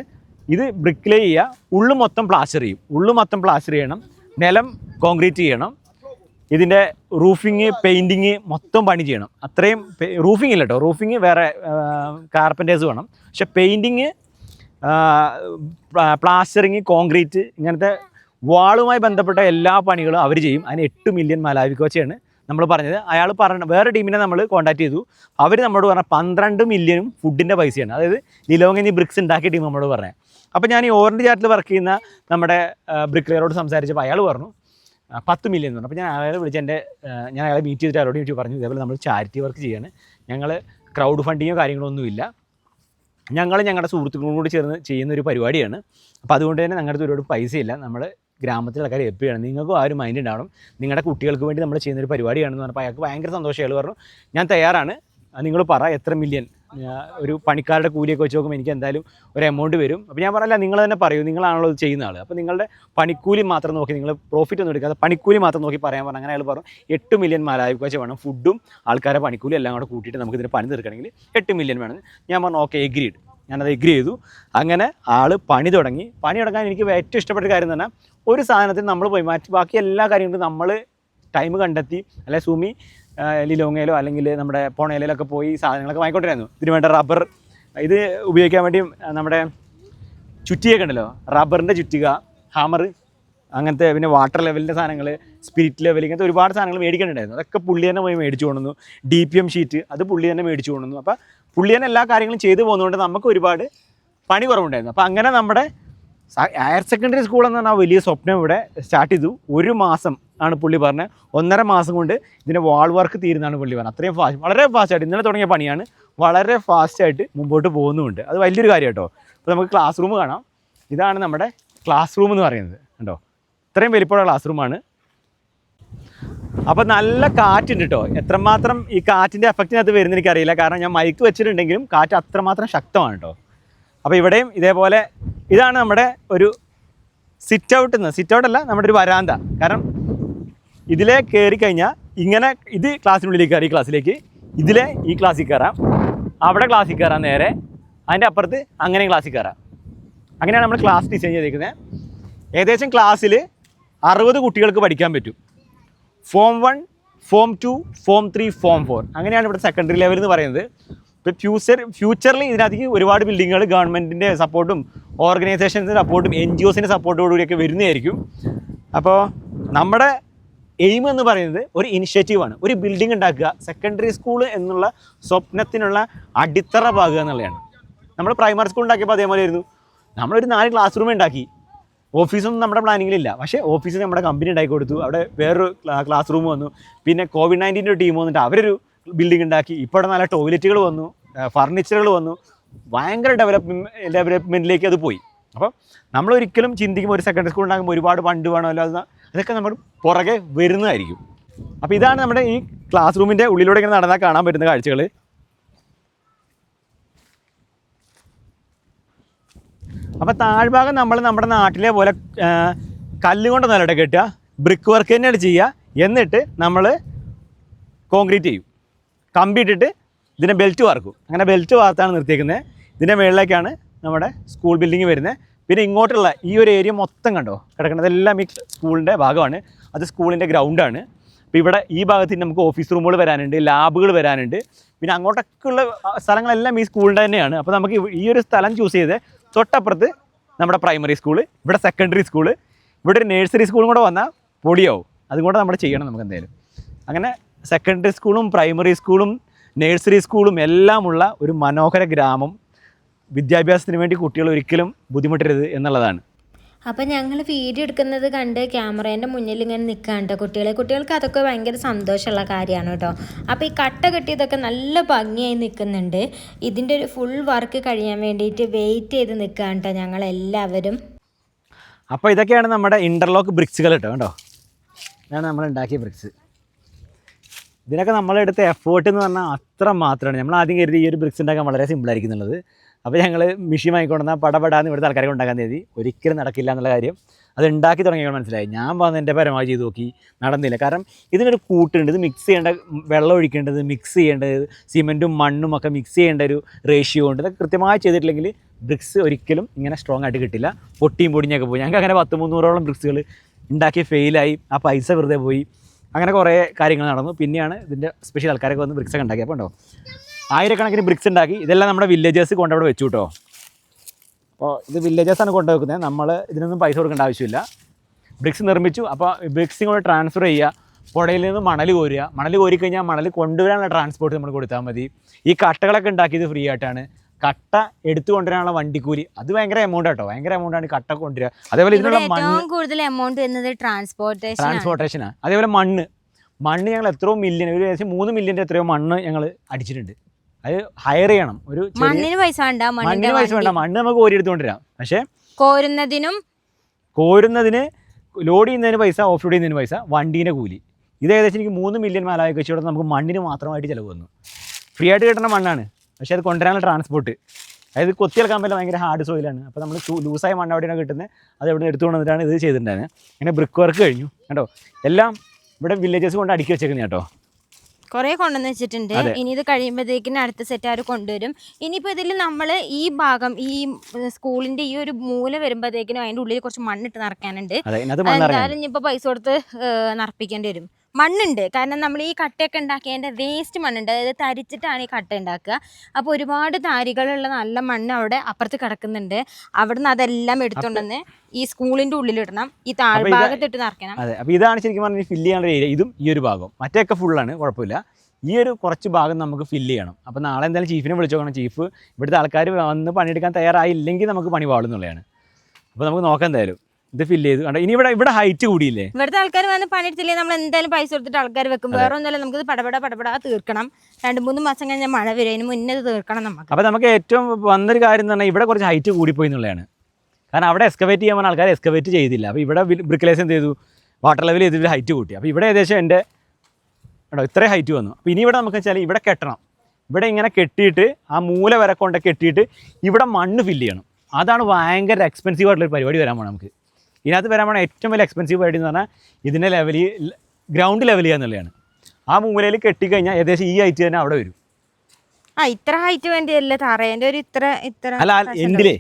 ഇത് ബ്രിക്ലേ ചെയ്യുക ഉള്ളു മൊത്തം പ്ലാസ്റ്റർ ചെയ്യും. ഉള്ളു മൊത്തം പ്ലാസ്റ്റർ ചെയ്യണം നിലം കോൺക്രീറ്റ് ചെയ്യണം ഇതിന്റെ റൂഫിങ് പെയിന്റിങ് മൊത്തം പണി ചെയ്യണം. അത്രയും റൂഫിംഗ് ഇല്ല കേട്ടോ. റൂഫിങ് വേറെ കാർപ്പന്റേഴ്സ് വേണം. പക്ഷെ പെയിന്റിങ് പ്ലാസ്റ്ററിങ് കോൺക്രീറ്റ് ഇങ്ങനത്തെ വാളുമായി ബന്ധപ്പെട്ട എല്ലാ പണികളും അവർ ചെയ്യും. അതിന് എട്ട് മില്യൺ മലാവി കോച്ചയാണ് നമ്മൾ പറഞ്ഞത്. അയാൾ പറഞ്ഞ വേറെ ടീമിനെ നമ്മൾ കോൺടാക്ട് ചെയ്തു. അവർ നമ്മളോട് പറഞ്ഞ പന്ത്രണ്ട് മില്യനും ഫുഡിന്റെ പൈസയാണ്. അതായത് ലിലോങ്ങിനി ബ്രിക്സ് ഉണ്ടാക്കിയ ടീം നമ്മളോട് പറഞ്ഞത് അപ്പോൾ ഞാൻ ഈ ഓറഞ്ച് ചാറ്റിൽ വർക്ക് ചെയ്യുന്ന നമ്മുടെ ബ്രിക്ലെയറോട് സംസാരിച്ചപ്പോൾ അയാൾ പറഞ്ഞു പത്ത് മില്യൻ എന്ന് പറഞ്ഞു. അപ്പോൾ ഞാൻ അയാളെ വിളിച്ച് എന്റെ ഞാൻ അയാളെ മീറ്റ് ചെയ്തിട്ട് അയാളോട് ചോദിച്ചു പറഞ്ഞു ഇതേപോലെ നമ്മൾ ചാരിറ്റി വർക്ക് ചെയ്യാണ്. ഞങ്ങൾ ക്രൗഡ് ഫണ്ടിങ്ങോ കാര്യങ്ങളൊന്നുമില്ല ഞങ്ങൾ ഞങ്ങളുടെ സുഹൃത്തുക്കളോട് ചേർന്ന് ചെയ്യുന്ന ഒരു പരിപാടിയാണ്. അപ്പോൾ അതുകൊണ്ട് തന്നെ ഞങ്ങളുടെ ഒരുപാട് പൈസയില്ല. നമ്മൾ ഗ്രാമത്തിലെ കാര്യം എപ്പോഴാണ്? നിങ്ങൾക്കും ആ ഒരു മൈൻഡ് ഉണ്ടാവണം. നിങ്ങളുടെ കുട്ടികൾക്ക് വേണ്ടി നമ്മൾ ചെയ്യുന്ന ഒരു പരിപാടിയാണെന്ന് പറഞ്ഞപ്പോൾ അയാൾക്ക് ഭയങ്കര സന്തോഷം അയാൾ പറഞ്ഞു. ഞാൻ തയ്യാറാണ്. നിങ്ങൾ പറ എത്ര മില്യൺ ഒരു പണിക്കാരുടെ കൂലിയൊക്കെ വെച്ച് നോക്കുമ്പോൾ എനിക്ക് എന്തായാലും ഒരു എമൗണ്ട് വരും. അപ്പോൾ ഞാൻ പറഞ്ഞല്ല നിങ്ങൾ തന്നെ പറയൂ നിങ്ങളാണല്ലോ ഇത് ചെയ്യുന്ന ആൾ അപ്പോൾ നിങ്ങളുടെ പണിക്കൂലി മാത്രം നോക്കി നിങ്ങൾ പ്രോഫിറ്റ് ഒന്നും എടുക്കാതെ പണിക്കൂലി മാത്രം നോക്കി പറയാൻ പറഞ്ഞു അങ്ങനെ അയാൾ പറഞ്ഞു എട്ട് മില്യൺ മാലാവിക്ക് വെച്ച് വേണം. ഫുഡും ആൾക്കാരെ പണിക്കൂലി എല്ലാം കൂടെ കൂട്ടിയിട്ട് നമുക്ക് ഇതിന് പണി തീർക്കണമെങ്കിൽ എട്ട് മില്യൺ വേണം. ഞാൻ പറഞ്ഞു ഓക്കെ എഗ്രീഡ് ഞാനത് എഗ്രി ചെയ്തു. അങ്ങനെ ആൾ പണി തുടങ്ങി. പണി തുടങ്ങാൻ എനിക്ക് ഏറ്റവും ഇഷ്ടപ്പെട്ട കാര്യം തന്നെ ഒരു സാധനത്തിന് നമ്മൾ പോയി മാറ്റി. ബാക്കി എല്ലാ കാര്യങ്ങളും നമ്മൾ ടൈം കണ്ടെത്തി. അല്ലെ സൂമി ലിലോങ്ങയിലോ അല്ലെങ്കിൽ നമ്മുടെ പോണയിലൊക്കെ പോയി സാധനങ്ങളൊക്കെ വാങ്ങിക്കൊണ്ടിരുന്നു. ഇതിന് വേണ്ട റബ്ബർ ഇത് ഉപയോഗിക്കാൻ വേണ്ടി നമ്മുടെ ചുറ്റിയൊക്കെ ഉണ്ടല്ലോ. റബ്ബറിന്റെ ചുറ്റിക ഹാമർ അങ്ങനത്തെ പിന്നെ വാട്ടർ ലെവലിന്റെ സാധനങ്ങൾ സ്പിരിറ്റ് ലെവൽ ഇങ്ങനത്തെ ഒരുപാട് സാധനങ്ങൾ മേടിക്കണ്ടായിരുന്നു അതൊക്കെ പുള്ളി തന്നെ പോയി മേടിച്ചു കൊണ്ടുവന്നു. ഡി പി എം ഷീറ്റ് അത് പുള്ളി തന്നെ മേടിച്ചു കൊണ്ടുവന്നു. അപ്പോൾ പുള്ളി തന്നെ എല്ലാ കാര്യങ്ങളും ചെയ്തു പോകുന്നതുകൊണ്ട് നമുക്ക് ഒരുപാട് പണി കുറവുണ്ടായിരുന്നു. അപ്പോൾ അങ്ങനെ നമ്മുടെ ഹയർ സെക്കൻഡറി സ്കൂൾ എന്ന് പറഞ്ഞാൽ വലിയ സ്വപ്നം ഇവിടെ സ്റ്റാർട്ട് ചെയ്തു. ഒരു മാസം ആണ് പുള്ളി പറഞ്ഞത് ഒന്നര മാസം കൊണ്ട് ഇതിന്റെ വാൾ വർക്ക് തീരുന്നതാണ് പുള്ളി പറഞ്ഞത്. അത്രയും ഫാസ്റ്റ് വളരെ ഫാസ്റ്റായിട്ട് ഇന്നലെ തുടങ്ങിയ പണിയാണ്. വളരെ ഫാസ്റ്റായിട്ട് മുമ്പോട്ട് പോകുന്നുമുണ്ട്. അത് വലിയൊരു കാര്യം കേട്ടോ. അപ്പോൾ നമുക്ക് ക്ലാസ് റൂം കാണാം. ഇതാണ് നമ്മുടെ ക്ലാസ് റൂം എന്ന് പറയുന്നത്. കേട്ടോ ഇത്രയും വലിപ്പമുള്ള ക്ലാസ് റൂമാണ് അപ്പോൾ നല്ല കാറ്റുണ്ട് കേട്ടോ എത്രമാത്രം ഈ കാറ്റിന്റെ എഫക്റ്റിനകത്ത് വരുന്ന എനിക്കറിയില്ല. കാരണം ഞാൻ മൈക്ക് വെച്ചിട്ടുണ്ടെങ്കിലും കാറ്റ് അത്രമാത്രം ശക്തമാണ് കേട്ടോ അപ്പോൾ ഇവിടെയും ഇതേപോലെ ഇതാണ് നമ്മുടെ ഒരു സിറ്റ് ഔട്ട് എന്ന് സിറ്റ് ഔട്ട് അല്ല നമ്മുടെ ഒരു വരാന്ത. കാരണം ഇതിലെ കയറി കഴിഞ്ഞാൽ ഇങ്ങനെ ഇത് ക്ലാസ്സിനുള്ളിലേക്ക് കയറി ക്ലാസ്സിലേക്ക്. ഇതിലെ ഈ ക്ലാസ്സിൽ കയറാം അവിടെ ക്ലാസ്സിൽ കയറാം നേരെ. അതിന്റെ അപ്പുറത്ത് അങ്ങനെ ക്ലാസ്സിൽ കയറാം അങ്ങനെയാണ് നമ്മൾ ക്ലാസ് ഡിസൈൻ ചെയ്തിരിക്കുന്നത് ഏകദേശം ക്ലാസ്സിൽ അറുപത് കുട്ടികൾക്ക് പഠിക്കാൻ പറ്റും. Form one form two form three form four അങ്ങനെയാണ് ഇവിടെ സെക്കൻഡറി ലെവൽ എന്ന് പറയുന്നത്. ഇപ്പോൾ ഫ്യൂച്ചർ ഫ്യൂച്ചറിൽ ഇതിനകത്തേക്ക് ഒരുപാട് ബിൽഡിങ്ങുകൾ ഗവൺമെന്റിന്റെ സപ്പോർട്ടും ഓർഗനൈസേഷൻസിന്റെ സപ്പോർട്ടും എൻ ജി ഒസിന്റെ സപ്പോർട്ടോടുകൂടിയൊക്കെ വരുന്നതായിരിക്കും. അപ്പോൾ നമ്മുടെ എയിം എന്ന് പറയുന്നത് ഒരു ഇനിഷ്യേറ്റീവാണ് ഒരു ബിൽഡിംഗ് ഉണ്ടാക്കുക സെക്കൻഡറി സ്കൂൾ എന്നുള്ള സ്വപ്നത്തിനുള്ള അടിത്തറ പാകുക എന്നുള്ളതാണ്. നമ്മൾ പ്രൈമറി സ്കൂൾ ഉണ്ടാക്കിയപ്പോൾ അതേപോലെ ആയിരുന്നു. നമ്മളൊരു നാല് ക്ലാസ് റൂം ഉണ്ടാക്കി. ഓഫീസൊന്നും നമ്മുടെ പ്ലാനിങ്ങിലില്ല പക്ഷേ ഓഫീസ് നമ്മുടെ കമ്പനി ഉണ്ടാക്കി കൊടുത്തു. അവിടെ വേറൊരു ക്ലാസ് റൂം വന്നു. പിന്നെ കോവിഡ് നയന്റീന്റെ ടീം വന്നിട്ട് അവരൊരു ബിൽഡിംഗ് ഉണ്ടാക്കി. ഇപ്പോൾ നല്ല ടോയ്ലറ്റുകൾ വന്നു. ഫർണിച്ചറുകൾ വന്നു. ഭയങ്കര ഡെവലപ്മെന്റ് ഡെവലപ്മെന്റിലേക്ക് അത് പോയി. അപ്പോൾ നമ്മൾ ഒരിക്കലും ചിന്തിക്കുമ്പോൾ ഒരു സെക്കൻഡറി സ്കൂൾ ഉണ്ടാകുമ്പോൾ ഒരുപാട് ഫണ്ട് വേണമല്ലോ അത് അതൊക്കെ നമ്മൾ പുറകെ വരുന്നതായിരിക്കും. അപ്പോൾ ഇതാണ് നമ്മുടെ ഈ ക്ലാസ് റൂമിന്റെ ഉള്ളിലൂടെ ഇങ്ങനെ നടന്നാൽ കാണാൻ പറ്റുന്ന കാഴ്ചകൾ അപ്പോൾ താഴ്ഭാഗം നമ്മൾ നമ്മുടെ നാട്ടിലെ പോലെ കല്ലുകൊണ്ട് കല്ലുകൊണ്ടൊന്നല്ല കെട്ടുക ബ്രിക്ക് വർക്ക് തന്നെയാണ് ചെയ്യുക. എന്നിട്ട് നമ്മൾ കോൺക്രീറ്റ് ചെയ്യും. കമ്പി ഇട്ടിട്ട് ഇതിനെ ബെൽറ്റ് വാർക്കും. അങ്ങനെ ബെൽറ്റ് വാർത്താണ് നിർത്തിയേക്കുന്നത് ഇതിന്റെ മുകളിലേക്കാണ് നമ്മുടെ സ്കൂൾ ബിൽഡിംഗ് വരുന്നത് പിന്നെ ഇങ്ങോട്ടുള്ള ഈ ഒരു ഏരിയ മൊത്തം കണ്ടോ? കിടക്കുന്നതെല്ലാം ഈ സ്കൂളിന്റെ ഭാഗമാണ്. അത് സ്കൂളിന്റെ ഗ്രൗണ്ടാണ് അപ്പോൾ ഇവിടെ ഈ ഭാഗത്ത് ഇനി നമുക്ക് ഓഫീസ് റൂമുകൾ വരാനുണ്ട് ലാബുകൾ വരാനുണ്ട്. പിന്നെ അങ്ങോട്ടൊക്കെ ഉള്ള സ്ഥലങ്ങളെല്ലാം ഈ സ്കൂളിന്റെ തന്നെയാണ്. അപ്പോൾ നമുക്ക് ഈ ഒരു സ്ഥലം ചൂസ് ചെയ്ത് തൊട്ടപ്പുറത്ത് നമ്മുടെ പ്രൈമറി സ്കൂൾ ഇവിടെ സെക്കൻഡറി സ്കൂൾ ഇവിടെ ഒരു നേഴ്സറി സ്കൂളും കൂടെ വന്നാൽ പൊടിയാവും. അതും കൂടെ നമ്മൾ ചെയ്യണം നമുക്ക് എന്തായാലും അങ്ങനെ സെക്കൻഡറി സ്കൂളും പ്രൈമറി സ്കൂളും നേഴ്സറി സ്കൂളും എല്ലാമുള്ള ഒരു മനോഹര ഗ്രാമം വിദ്യാഭ്യാസത്തിന് വേണ്ടി കുട്ടികൾ ഒരിക്കലും ബുദ്ധിമുട്ടരുത് എന്നുള്ളതാണ്. അപ്പം ഞങ്ങൾ വീഡിയോ എടുക്കുന്നത് കണ്ട് ക്യാമറേന്റെ മുന്നിൽ ഇങ്ങനെ നിൽക്കാണ്ട് കുട്ടികളെ. കുട്ടികൾക്ക് അതൊക്കെ ഭയങ്കര സന്തോഷമുള്ള കാര്യമാണ് കേട്ടോ അപ്പോൾ ഈ കട്ട കെട്ടിയതൊക്കെ നല്ല ഭംഗിയായി നിൽക്കുന്നുണ്ട് ഇതിന്റെ ഒരു ഫുൾ വർക്ക് കഴിയാൻ വേണ്ടിയിട്ട് വെയിറ്റ് ചെയ്ത് നിൽക്കുകയാണ് കേട്ടോ ഞങ്ങളെല്ലാവരും. അപ്പോൾ ഇതൊക്കെയാണ് നമ്മുടെ ഇന്റർലോക്ക് ബ്രിക്സുകൾ കേട്ടോ കേട്ടോ ഇതാണ് നമ്മൾ ഉണ്ടാക്കിയ ബ്രിക്സ് ഇതിനൊക്കെ നമ്മളെടുത്ത എഫേർട്ട് എന്ന് പറഞ്ഞാൽ അത്ര മാത്രമാണ്. നമ്മൾ ആദ്യം കരുതി ഈ ഒരു ബ്രിക്സ് ഉണ്ടാക്കാൻ വളരെ സിമ്പിളായിരിക്കും എന്നുള്ളത്. അപ്പോൾ ഞങ്ങൾ മിഷീൻ വാങ്ങിക്കൊണ്ടുവന്ന പടപടാന്ന് ഇവിടുത്തെ ആൾക്കാരെ ഉണ്ടാക്കാൻ തേതി ഒരിക്കലും നടക്കില്ല എന്നുള്ള കാര്യം അത് ഉണ്ടാക്കി തുടങ്ങിയാൽ മനസ്സിലായി. ഞാൻ വന്ന് എന്റെ പരമാവധി ചെയ്ത് നോക്കി നടന്നില്ല. കാരണം ഇതിനൊരു കൂട്ടുണ്ട്. ഇത് മിക്സ് ചെയ്യേണ്ട വെള്ളം ഒഴിക്കേണ്ടത് മിക്സ് ചെയ്യേണ്ടത് സിമെന്റും മണ്ണും ഒക്കെ മിക്സ് ചെയ്യേണ്ട ഒരു റേഷ്യോ ഉണ്ട്. ഇതൊക്കെ കൃത്യമായി ചെയ്തിട്ടില്ലെങ്കിൽ ബ്രിക്സ് ഒരിക്കലും ഇങ്ങനെ സ്ട്രോങ് ആയിട്ട് കിട്ടില്ല. പൊട്ടിയും പൊടിഞ്ഞൊക്കെ പോയി. ഞങ്ങൾക്ക് അങ്ങനെ പത്ത് മുന്നൂറോളം ബ്രിക്സുകൾ ഉണ്ടാക്കി ഫെയിലായി ആ പൈസ വെറുതെ പോയി. അങ്ങനെ കുറേ കാര്യങ്ങൾ നടന്നു. പിന്നെയാണ് ഇതിന്റെ സ്പെഷ്യൽ ആൾക്കാരൊക്കെ വന്ന് ബ്രിക്സ് ഒക്കെ ഉണ്ടാക്കി ഉണ്ടോ? ആയിരക്കണക്കിന് ബ്രിക്സ് ഉണ്ടാക്കി. ഇതെല്ലാം നമ്മുടെ വില്ലേജേഴ്സ് കൊണ്ടവിടെ വെച്ചു കേട്ടോ അപ്പോൾ ഇത് വില്ലേജേഴ്സാണ് കൊണ്ടുവെക്കുന്നത് നമ്മൾ ഇതിനൊന്നും പൈസ കൊടുക്കേണ്ട ആവശ്യമില്ല. ബ്രിക്സ് നിർമ്മിച്ചു. അപ്പോൾ ബ്രിക്സും കൂടെ ട്രാൻസ്ഫർ ചെയ്യുക. പുഴയിൽ നിന്ന് മണൽ കോരുക. മണൽ കോരി കഴിഞ്ഞാൽ മണൽ കൊണ്ടുവരാനുള്ള ട്രാൻസ്പോർട്ട് നമ്മൾ കൊടുത്താൽ മതി. ഈ കട്ടകളൊക്കെ ഉണ്ടാക്കിയത് ഫ്രീ ആയിട്ടാണ്. കട്ട എടുത്തു കൊണ്ടുവരാനുള്ള വണ്ടിക്കൂലി. അത് ഭയങ്കര എമൗണ്ട് കേട്ടോ ഭയങ്കര എമൗണ്ട് ആണ് കട്ട കൊണ്ടുവരിക. അതേപോലെ ഇതിനുള്ള മണ്ണ് കൂടുതൽ എമൗണ്ട് എന്നത് ട്രാൻസ്പോർട്ടേഷൻ ട്രാൻസ്പോർട്ടേഷനാണ് അതേപോലെ മണ്ണ്. മണ്ണ് ഞങ്ങൾ എത്രയോ മില്യൺ ഒരു ഏകദേശം മൂന്ന് മില്യന്റെ എത്രയോ മണ്ണ് ഞങ്ങൾ അടിച്ചിട്ടുണ്ട്. അത് ഹയർ ചെയ്യണം. ഒരു മണ്ണിന് പൈസ വേണ്ട മണ്ണിന് പൈസ വേണ്ട. മണ്ണ് നമുക്ക് കോരി എടുത്തുകൊണ്ടിരാം പക്ഷേ കോരുന്നതിനും കോരുന്നതിന് ലോഡ് ചെയ്യുന്നതിന് പൈസ ഓഫ് ലോഡ് ചെയ്യുന്നതിന് പൈസ വണ്ടീന്റെ കൂലി. ഇത് ഏകദേശം എനിക്ക് മൂന്ന് മില്യൺ മേലായി വെച്ചുകൊണ്ട് നമുക്ക് മണ്ണിന് മാത്രമായിട്ട് ചിലവ് വന്നു. ഫ്രീ ആയിട്ട് കിട്ടുന്ന മണ്ണാണ്. പക്ഷേ അത് കൊണ്ടുവരാനുള്ള ട്രാൻസ്പോർട്ട് അതായത് കൊത്തിയെടുക്കാൻ പറ്റില്ല ഭയങ്കര ഹാർഡ് സോയിലാണ് അപ്പോൾ നമ്മൾ ലൂസായ മണ്ണ് എവിടെയാണ് കിട്ടുന്നത് അത് എവിടെ എടുത്തു കൊണ്ടുവന്നിട്ടാണ് ഇത് ചെയ്തിട്ടുണ്ടായിരുന്നത് അങ്ങനെ ബ്രിക്ക് വർക്ക് കഴിഞ്ഞു. കേട്ടോ എല്ലാം ഇവിടെ വില്ലേജസ് കൊണ്ട് അടുക്കി വെച്ചേക്കുന്നത് കേട്ടോ. കുറേ കൊണ്ടുവന്ന് വെച്ചിട്ടുണ്ട്. ഇനി ഇത് കഴിയുമ്പോഴത്തേക്കിന് അടുത്ത സെറ്റ് അവർ കൊണ്ടുവരും? ഇനിയിപ്പോൾ ഇതിൽ നമ്മൾ ഈ ഭാഗം ഈ സ്കൂളിന്റെ ഈ ഒരു മൂല വരുമ്പോഴത്തേക്കിനും അതിന്റെ ഉള്ളിൽ കുറച്ച് മണ്ണിട്ട് നിറക്കാനുണ്ട് എന്തായാലും ഇനിയിപ്പോ പൈസ കൊടുത്ത് നിറപ്പിക്കേണ്ടി വരും. മണ്ണുണ്ട്. കാരണം നമ്മൾ ഈ കട്ടയൊക്കെ ഉണ്ടാക്കിയതിന്റെ വേസ്റ്റ് മണ്ണുണ്ട്. അതായത് തരിച്ചിട്ടാണ് ഈ കട്ട ഉണ്ടാക്കുക. അപ്പോൾ ഒരുപാട് താരികളുള്ള നല്ല മണ്ണ് അവിടെ അപ്പുറത്ത് കിടക്കുന്നുണ്ട്. അവിടുന്ന് അതെല്ലാം എടുത്തുകൊണ്ടുവന്ന് ഈ സ്കൂളിന്റെ ഉള്ളിലിടണം ഈ താഴ്ഭാഗത്തിട്ട് നിറയ്ക്കണം. അതെ. അപ്പോൾ ഇതാണ് ശരിക്കും പറഞ്ഞാൽ ഫില്ല് ചെയ്യാനുള്ള ഏരിയ ഇതും ഈ ഒരു ഭാഗം മറ്റേയൊക്കെ ഫുള്ളാണ് കുഴപ്പമില്ല. ഈ ഒരു കുറച്ച് ഭാഗം നമുക്ക് ഫില്ല് ചെയ്യണം. അപ്പോൾ നാളെ എന്തായാലും ചീഫിനെ വിളിച്ചു നോക്കണം. ചീഫ് ഇവിടുത്തെ ആൾക്കാർ വന്ന് പണിയെടുക്കാൻ തയ്യാറായില്ലെങ്കിൽ നമുക്ക് പണി പാടുന്നുള്ളതാണ് അപ്പോൾ നമുക്ക് നോക്കാം എന്തായാലും. ഇത് ഫില്ല് ചെയ്ത്. കണ്ടോ? ഇനി ഇവിടെ ഇവിടെ ഹൈറ്റ് കൂടിയില്ലേ? ഇവിടുത്തെ ആൾക്കാർ വന്ന് പണിയെടുത്തില്ലേ? നമ്മൾ എന്തായാലും പൈസ കൊടുത്തിട്ട് ആൾക്കാർ വെക്കും. വേറെ ഒന്നുമല്ല നമുക്ക് പടപട പടപട തീർക്കണം. രണ്ട് മൂന്ന് മാസം കഴിഞ്ഞാൽ മഴ വരും. അതിന് മുന്നേ തീർക്കണം നമുക്ക്. അപ്പൊ നമുക്ക് ഏറ്റവും വന്നൊരു കാര്യം എന്ന് പറഞ്ഞാൽ ഇവിടെ കുറച്ച് ഹൈറ്റ് കൂടിപ്പോയി എന്നുള്ളതാണ്. കാരണം അവിടെ എക്സ്കവേറ്റ് ചെയ്യാൻ ആൾക്കാർ എക്സ്കവേറ്റ് ചെയ്തില്ല. അപ്പോൾ ഇവിടെ ബ്രിക്കലേസ് എന്ത് ചെയ്തു? വാട്ടർ ലെവൽ ചെയ്തിട്ട് ഹൈറ്റ് കൂട്ടി. അപ്പോൾ ഇവിടെ ഏകദേശം എന്റെ കേട്ടോ ഇത്രയും ഹൈറ്റ് വന്നു. അപ്പോൾ ഇനി ഇവിടെ നമുക്ക് വെച്ചാൽ ഇവിടെ കെട്ടണം. ഇവിടെ ഇങ്ങനെ കെട്ടിയിട്ട് ആ മൂല വരെ കൊണ്ട് കെട്ടിയിട്ട് ഇവിടെ മണ്ണ് ഫില്ല് ചെയ്യണം. അതാണ് ഭയങ്കര എക്സ്പെൻസീവ് ആയിട്ടുള്ള പരിപാടി വരാൻ പോകണം നമുക്ക്. ഇതിനകത്ത് വരാൻ പോണ ഏറ്റവും വലിയ എക്സ്പെൻസീവ് പരിപാടി എന്ന് പറഞ്ഞാൽ ഇതിന്റെ ലെവലിൽ ഗ്രൗണ്ട് ലെവൽ ചെയ്യുക എന്നുള്ളതാണ്. ആ മൂലയിൽ കെട്ടിക്കഴിഞ്ഞാൽ ഏകദേശം ഈ ഹൈറ്റ് തന്നെ അവിടെ വരും. ആ ഇത്ര ഹൈറ്റ് വേണ്ടിയല്ലേ താറേന്റെ ഒരു ഇത്ര ഇത്ര അല്ല എൻഡിലേ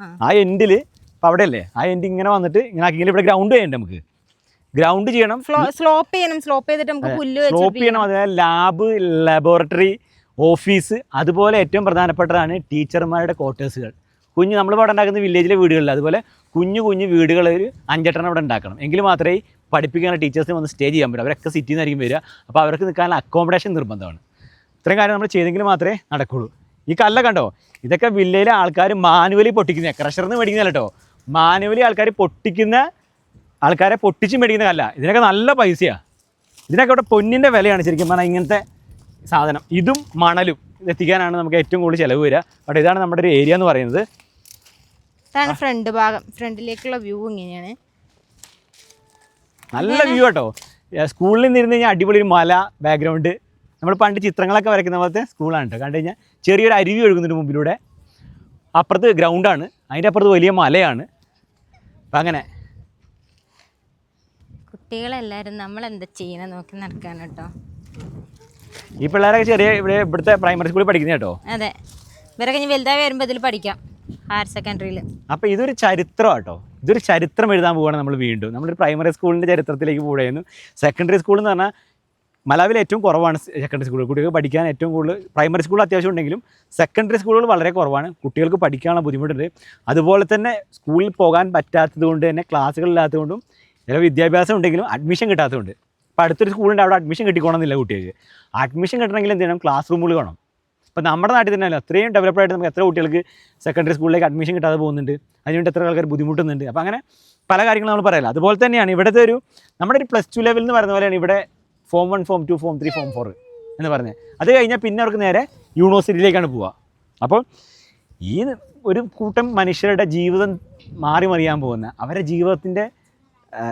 ആ. എൻഡിൽ ഇപ്പം അവിടെ അല്ലേ ആ എൻഡ് ഇങ്ങനെ വന്നിട്ട് ഇങ്ങനെ ആക്കിയെങ്കിൽ ഇവിടെ ഗ്രൗണ്ട് ചെയ്യണ്ട നമുക്ക്? ഗ്രൗണ്ട് ചെയ്യണം. സ്ലോപ്പ് ചെയ്യണം. സ്ലോപ്പ് ചെയ്തിട്ട് നമുക്ക് പുല്ല് സ്ലോപ്പ് ചെയ്യണം. അതായത് ലാബ് ലബോറട്ടറി ഓഫീസ് അതുപോലെ ഏറ്റവും പ്രധാനപ്പെട്ടതാണ് ടീച്ചർമാരുടെ ക്വാർട്ടേഴ്സുകൾ കുഞ്ഞ് നമ്മൾ ഇവിടെ ഉണ്ടാക്കുന്ന വില്ലേജിലെ വീടുകളിൽ അതുപോലെ കുഞ്ഞു കുഞ്ഞു വീടുകൾ ഒരു അഞ്ചെട്ടെണ്ണം ഇവിടെ ഉണ്ടാക്കണം. എങ്കിൽ മാത്രമേ പഠിപ്പിക്കാനുള്ള ടീച്ചേഴ്സിന് വന്ന് സ്റ്റേ ചെയ്യാൻ പറ്റും. അവരൊക്കെ സിറ്റിയിൽ നിന്നായിരിക്കും വരിക. അപ്പോൾ അവർക്ക് നിൽക്കാനുള്ള അക്കോമഡേഷൻ നിർബന്ധമാണ്. ഇത്രയും കാര്യം നമ്മൾ ചെയ്തെങ്കിൽ മാത്രമേ നടക്കുള്ളൂ. ഈ കല്ല കണ്ടോ? ഇതൊക്കെ വില്ലയിലെ ആൾക്കാർ മാനുവലി പൊട്ടിക്കുന്ന ക്രഷറിന്ന് മേടിക്കുന്നതല്ല കേട്ടോ മാനുവലി ആൾക്കാർ പൊട്ടിക്കുന്ന ആൾക്കാരെ പൊട്ടിച്ച് മേടിക്കുന്ന കല്ല ഇതിനൊക്കെ നല്ല പൈസയാണ് ഇതിനൊക്കെ ഇവിടെ പൊന്നിന്റെ വിലയാണ് ശരിക്കും പറഞ്ഞാൽ ഇങ്ങനത്തെ സാധനം. ഇതും മണലും എത്തിക്കാനാണ് നമുക്ക് ഏറ്റവും കൂടുതൽ ചിലവ് വരിക. ബട്ട് ഇതാണ് നമ്മുടെ ഒരു ഏരിയ എന്ന് പറയുന്നത്. ഇതാണ് ഫ്രണ്ട് ഭാഗം. ഫ്രണ്ടിലേക്കുള്ള വ്യൂ ഇങ്ങനെയാണ്. നല്ല വ്യൂ കേട്ടോ സ്കൂളിൽ നിന്ന് ഇരുന്ന് കഴിഞ്ഞാൽ അടിപൊളി ഒരു മല ബാക്ക്ഗ്രൗണ്ട് നമ്മൾ പണ്ട് ചിത്രങ്ങളൊക്കെ വരയ്ക്കുന്ന പോലത്തെ സ്കൂളാണ് കേട്ടോ കണ്ടു കഴിഞ്ഞാൽ ചെറിയൊരു അരുവി ഒഴുകുന്നുണ്ട് മുമ്പിലൂടെ. അപ്പുറത്ത് ഗ്രൗണ്ടാണ് അതിന്റെ അപ്പുറത്ത് വലിയ മലയാണ്. അപ്പം അങ്ങനെ. കുട്ടികളെല്ലാവരും നമ്മൾ എന്താ ചെയ്യണം നോക്കി നടക്കാൻ കേട്ടോ ഈ പിള്ളേരൊക്കെ ചെറിയ ഇവിടെ ഇവിടുത്തെ പ്രൈമറി സ്കൂളിൽ പഠിക്കുന്ന കേട്ടോ അതെ. ഇവരൊക്കെ ഇനി വലുതായി വരുമ്പോൾ ഇതിൽ പഠിക്കാം. ഹയർ സെക്കൻഡറിയിൽ അപ്പോൾ ഇതൊരു ചരിത്രം കേട്ടോ ഇതൊരു ചരിത്രം എഴുതാൻ പോവുകയാണ് നമ്മൾ വീണ്ടും. നമ്മളൊരു പ്രൈമറി സ്കൂളിന്റെ ചരിത്രത്തിലേക്ക് പോവുകയായിരുന്നു. സെക്കൻഡറി സ്കൂൾ എന്ന് പറഞ്ഞാൽ മലാവിൽ ഏറ്റവും കുറവാണ് സെക്കൻഡറി സ്കൂൾ കുട്ടികൾക്ക് പഠിക്കാൻ ഏറ്റവും കൂടുതൽ പ്രൈമറി സ്കൂൾ അത്യാവശ്യം ഉണ്ടെങ്കിലും സെക്കൻഡറി സ്കൂളുകൾ വളരെ കുറവാണ്. കുട്ടികൾക്ക് പഠിക്കാനുള്ള ബുദ്ധിമുട്ടുണ്ട്. അതുപോലെ തന്നെ സ്കൂളിൽ പോകാൻ പറ്റാത്തത് കൊണ്ട് തന്നെ ക്ലാസ്സുകളില്ലാത്തതുകൊണ്ടും ചില വിദ്യാഭ്യാസം ഉണ്ടെങ്കിലും അഡ്മിഷൻ കിട്ടാത്തതുകൊണ്ട്. ഇപ്പോൾ അടുത്തൊരു സ്കൂളുണ്ട് അവിടെ അഡ്മിഷൻ കിട്ടിക്കോണമെന്നില്ല കുട്ടികൾക്ക്. അഡ്മിഷൻ കിട്ടണമെങ്കിൽ എന്ത് ചെയ്യണം? ക്ലാസ് റൂമുകൾ വേണം. ഇപ്പോൾ നമ്മുടെ നാട്ടിൽ തന്നെ അല്ല അത്രയും ഡെവലപ്പായിട്ട് നമുക്ക് എത്ര കുട്ടികൾക്ക് സെക്കൻഡറി സ്കൂളിലേക്ക് അഡ്മിഷൻ കിട്ടാതെ പോകുന്നുണ്ട് അതിനുവേണ്ടി എത്ര ആൾക്കാർ ബുദ്ധിമുട്ടുന്നുണ്ട്. അപ്പോൾ അങ്ങനെ പല കാര്യങ്ങളും നമ്മൾ പറയല. അതുപോലെ തന്നെയാണ് ഇവിടുത്തെ ഒരു നമ്മുടെ ഒരു പ്ലസ് ടു ലെവൽ എന്ന് പറയുന്ന പോലെയാണ് ഇവിടെ form one form two form three form four എന്ന് പറഞ്ഞത് അത് കഴിഞ്ഞാൽ പിന്നെ അവർക്ക് നേരെ യൂണിവേഴ്സിറ്റിയിലേക്കാണ് പോവുക അപ്പോൾ ഈ ഒരു കൂട്ടം മനുഷ്യരുടെ ജീവിതം മാറി മറിയാൻ പോകുന്ന അവരുടെ ജീവിതത്തിന്റെ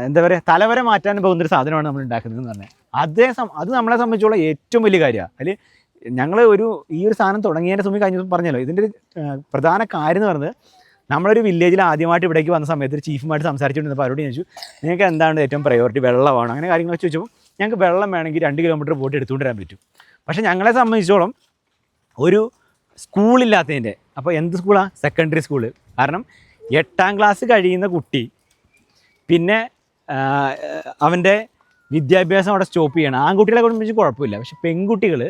എന്താ പറയുക തലവരെ മാറ്റാൻ പോകുന്നൊരു സാധനമാണ് നമ്മൾ ഉണ്ടാക്കുന്നത് എന്ന് പറഞ്ഞാൽ അതേ അത് നമ്മളെ സംബന്ധിച്ചുള്ള ഏറ്റവും വലിയ കാര്യമാണ് അതിൽ ഞങ്ങൾ ഒരു ഈ ഒരു സാധനം തുടങ്ങിയതിന്റെ സമയം കഴിഞ്ഞ പറഞ്ഞല്ലോ. ഇതിന്റെ ഒരു പ്രധാന കാര്യം എന്ന് പറയുന്നത് നമ്മളൊരു വില്ലേജിൽ ആദ്യമായിട്ട് ഇവിടേക്ക് വന്ന സമയത്ത് ഒരു ചീഫുമായിട്ട് സംസാരിച്ചുകൊണ്ടിരുന്നപ്പോൾ അവരോട് ചോദിച്ചു നിങ്ങൾക്ക് എന്താണ് ഏറ്റവും പ്രയോറിറ്റി വെള്ളമാണ്? അങ്ങനെ കാര്യങ്ങൾ ചോദിച്ചപ്പോൾ ഞങ്ങൾക്ക് വെള്ളം വേണമെങ്കിൽ രണ്ട് കിലോമീറ്റർ ബോട്ട് എടുത്തുകൊണ്ട് വരാൻ പറ്റും. പക്ഷേ ഞങ്ങളെ സംബന്ധിച്ചോളം ഒരു സ്കൂളില്ലാത്തതിന്റെ അപ്പോൾ എന്ത് സ്കൂളാണ് സെക്കൻഡറി സ്കൂൾ കാരണം എട്ടാം ക്ലാസ് കഴിയുന്ന കുട്ടി പിന്നെ അവന്റെ വിദ്യാഭ്യാസം അവിടെ സ്റ്റോപ്പ് ചെയ്യണം. ആൺകുട്ടികളെ കൊണ്ട് കുഴപ്പമില്ല. പക്ഷെ പെൺകുട്ടികൾ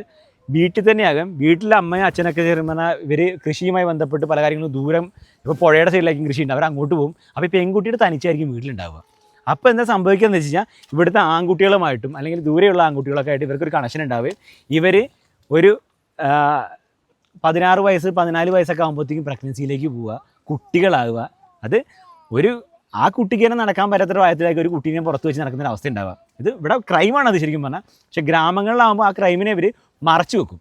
വീട്ടിൽ തന്നെയാകും. വീട്ടിലെ അമ്മയും അച്ഛനൊക്കെ ചേർന്ന് ഇവർ കൃഷിയുമായി ബന്ധപ്പെട്ട് പല കാര്യങ്ങളും ദൂരം ഇപ്പോൾ പുഴയുടെ സൈഡിലായിരിക്കും കൃഷി ഉണ്ട്. അവർ അങ്ങോട്ട് പോകും. അപ്പോൾ ഈ പെൺകുട്ടിയുടെ തനിച്ചായിരിക്കും വീട്ടിലുണ്ടാവുക. അപ്പോൾ എന്താ സംഭവിക്കുക എന്ന് വെച്ച് കഴിഞ്ഞാൽ ഇവിടുത്തെ ആൺകുട്ടികളുമായിട്ടും അല്ലെങ്കിൽ ദൂരെയുള്ള ആൺകുട്ടികളൊക്കെ ആയിട്ട് ഇവർക്കൊരു കണക്ഷൻ ഉണ്ടാവുകയും ഇവർ ഒരു പതിനാറ് വയസ്സ് പതിനാല് വയസ്സൊക്കെ ആകുമ്പോഴത്തേക്കും പ്രഗ്നൻസിയിലേക്ക് പോവുക. കുട്ടികളാവുക. അത് ഒരു ആ കുട്ടിക്ക് തന്നെ നടക്കാൻ പറ്റാത്ത പ്രായത്തിലേക്ക് ഒരു കുട്ടീനെ പുറത്ത് വെച്ച് നടക്കുന്ന ഒരു അവസ്ഥ ഉണ്ടാവുക. ഇത് ഇവിടെ ക്രൈമാണ് അത് ശരിക്കും പറഞ്ഞാൽ. പക്ഷേ ഗ്രാമങ്ങളിലാകുമ്പോൾ ആ ക്രൈമിനെ ഇവർ മറച്ചു വെക്കും.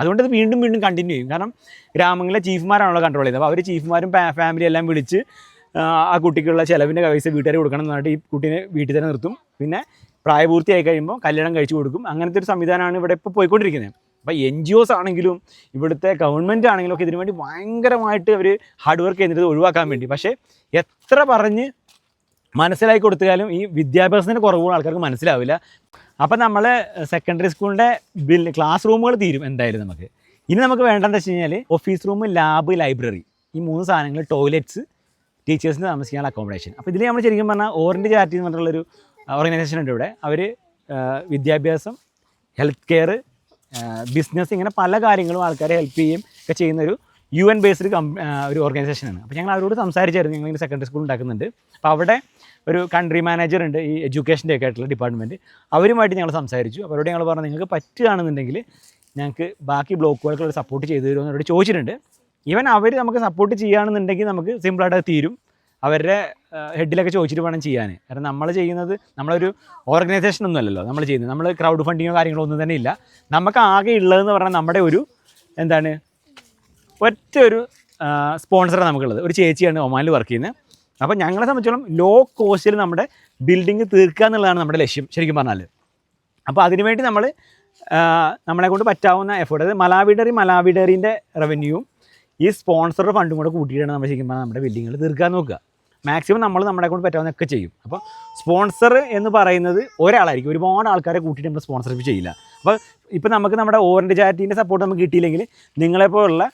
അതുകൊണ്ട് ഇത് വീണ്ടും വീണ്ടും കണ്ടിന്യൂ ചെയ്യും. കാരണം ഗ്രാമങ്ങളിലെ ചീഫ്മാരാണല്ലോ കൺട്രോൾ ചെയ്യുന്നത്. അപ്പോൾ അവർ ചീഫ്മാരും ഫാമിലി എല്ലാം വിളിച്ച് ആ, കുട്ടിക്കുള്ള ചിലവിന്റെ പൈസ വീട്ടുകാർ കൊടുക്കണം എന്ന് പറഞ്ഞിട്ട് ഈ കുട്ടീനെ വീട്ടിൽ തന്നെ നിർത്തും. പിന്നെ പ്രായപൂർത്തിയായി കഴിയുമ്പോൾ കല്യാണം കഴിച്ചു കൊടുക്കും. അങ്ങനത്തെ ഒരു സംവിധാനമാണ് ഇവിടെ ഇപ്പോൾ പോയിക്കൊണ്ടിരിക്കുന്നത്. അപ്പോൾ എൻ ജി ഒസ് ആണെങ്കിലും ഇവിടുത്തെ ഗവൺമെന്റ് ആണെങ്കിലും ഒക്കെ ഇതിനു വേണ്ടി ഭയങ്കരമായിട്ട് അവർ ഹാർഡ് വർക്ക് ചെയ്യുന്നത് ഒഴിവാക്കാൻ വേണ്ടി. പക്ഷേ എത്ര പറഞ്ഞ് മനസ്സിലാക്കി കൊടുത്താലും ഈ വിദ്യാഭ്യാസത്തിന്റെ കുറവുള്ള ആൾക്കാർക്ക് മനസ്സിലാവില്ല. അപ്പം നമ്മൾ സെക്കൻഡറി സ്കൂളിന്റെ ബിൽ ക്ലാസ് റൂമുകൾ തീരും എന്തായാലും നമുക്ക്. ഇനി നമുക്ക് വേണ്ടതെന്ന് വെച്ച് കഴിഞ്ഞാൽ ഓഫീസ് റൂം ലാബ് ലൈബ്രറി ഈ മൂന്ന് സാധനങ്ങൾ ടോയ്ലറ്റ്സ് ടീച്ചേഴ്സിന് താമസിക്കാനുള്ള അക്കോമഡേഷൻ അപ്പോൾ ഇതിൽ നമ്മൾ ശരിക്കും പറഞ്ഞാൽ ഓറിയന്റ് ചാരിറ്റി എന്ന് പറഞ്ഞിട്ടുള്ളൊരു ഓർഗനൈസേഷൻ ഉണ്ട് ഇവിടെ. അവർ വിദ്യാഭ്യാസം ഹെൽത്ത് കെയർ ബിസിനസ് ഇങ്ങനെ പല കാര്യങ്ങളും ആൾക്കാരെ ഹെൽപ്പ് ചെയ്യുകയും ഒക്കെ ചെയ്യുന്നൊരു യു എൻ ബേസ്ഡ് കം ഒരു ഓർഗനൈസേഷനാണ് അപ്പോൾ ഞങ്ങൾ അവരോട് സംസാരിച്ചായിരുന്നു. ഞങ്ങൾ ഇങ്ങനെ സെക്കൻഡറി സ്കൂൾ ഉണ്ടാക്കുന്നുണ്ട്. അപ്പോൾ അവിടെ ഒരു കൺട്രി മാനേജർ ഉണ്ട് ഈ എഡ്യൂക്കേഷന്റെ ഒക്കെ ആയിട്ടുള്ള ഡിപ്പാർട്ട്മെന്റ് അവരുമായിട്ട് ഞങ്ങൾ സംസാരിച്ചു. അവരോട് ഞങ്ങൾ പറഞ്ഞു നിങ്ങൾക്ക് പറ്റുകയാണെന്നുണ്ടെങ്കിൽ ഞങ്ങൾക്ക് ബാക്കി ബ്ലോക്കുകൾക്കുള്ള സപ്പോർട്ട് ചെയ്തു തരുമെന്ന് അവരോട് ചോദിച്ചിട്ടുണ്ട്. ഈവൻ അവർ നമുക്ക് സപ്പോർട്ട് ചെയ്യുകയാണെന്നുണ്ടെങ്കിൽ നമുക്ക് സിമ്പിളായിട്ട് തീരും. അവരുടെ ഹെഡിലൊക്കെ ചോദിച്ചിട്ട് വേണം ചെയ്യാൻ കാരണം നമ്മൾ ചെയ്യുന്നത് നമ്മളൊരു ഓർഗനൈസേഷൻ ഒന്നും അല്ലല്ലോ നമ്മൾ ചെയ്യുന്നത്. നമ്മൾ ക്രൗഡ് ഫണ്ടിങ്ങോ കാര്യങ്ങളോ ഒന്നും തന്നെ ഇല്ല. നമുക്ക് ആകെ ഉള്ളതെന്ന് പറഞ്ഞാൽ നമ്മുടെ ഒരു എന്താണ് ഒറ്റ ഒരു സ്പോൺസറാണ് നമുക്കുള്ളത്. ഒരു ചേച്ചിയാണ് ഒമാനിൽ വർക്ക് ചെയ്യുന്നത് അപ്പോൾ ഞങ്ങളെ സംബന്ധിച്ചോളം ലോ കോസ്റ്റിൽ നമ്മുടെ ബിൽഡിംഗ് തീർക്കുക എന്നുള്ളതാണ് നമ്മുടെ ലക്ഷ്യം ശരിക്കും പറഞ്ഞാൽ അപ്പോൾ അതിനുവേണ്ടി നമ്മൾ നമ്മളെ കൊണ്ട് പറ്റാവുന്ന എഫേർട്ട് അതായത് മലാവിഡറി മലാവിഡറിന്റെ റവന്യൂവും ഈ സ്പോൺസറുടെ ഫണ്ടും കൂടെ കൂട്ടിയിട്ടാണ് നമ്മൾ ശരിക്കും പറഞ്ഞാൽ നമ്മുടെ ബിൽഡിങ്ങുകൾ തീർക്കാൻ നോക്കുക മാക്സിമം നമ്മൾ നമ്മളെ കൊണ്ട് പറ്റാവുന്നതൊക്കെ ചെയ്യും. അപ്പോൾ സ്പോൺസർ എന്ന് പറയുന്നത് ഒരാളായിരിക്കും. ഒരുപാട് ആൾക്കാരെ കൂട്ടിയിട്ട് നമ്മൾ സ്പോൺസർഷിപ്പ് ചെയ്യില്ല. അപ്പോൾ ഇപ്പോൾ നമുക്ക് നമ്മുടെ ഓറിന്റെ ചാരിറ്റീന്റെ സപ്പോർട്ട് നമുക്ക് കിട്ടിയില്ലെങ്കിൽ നിങ്ങളെപ്പോലുള്ള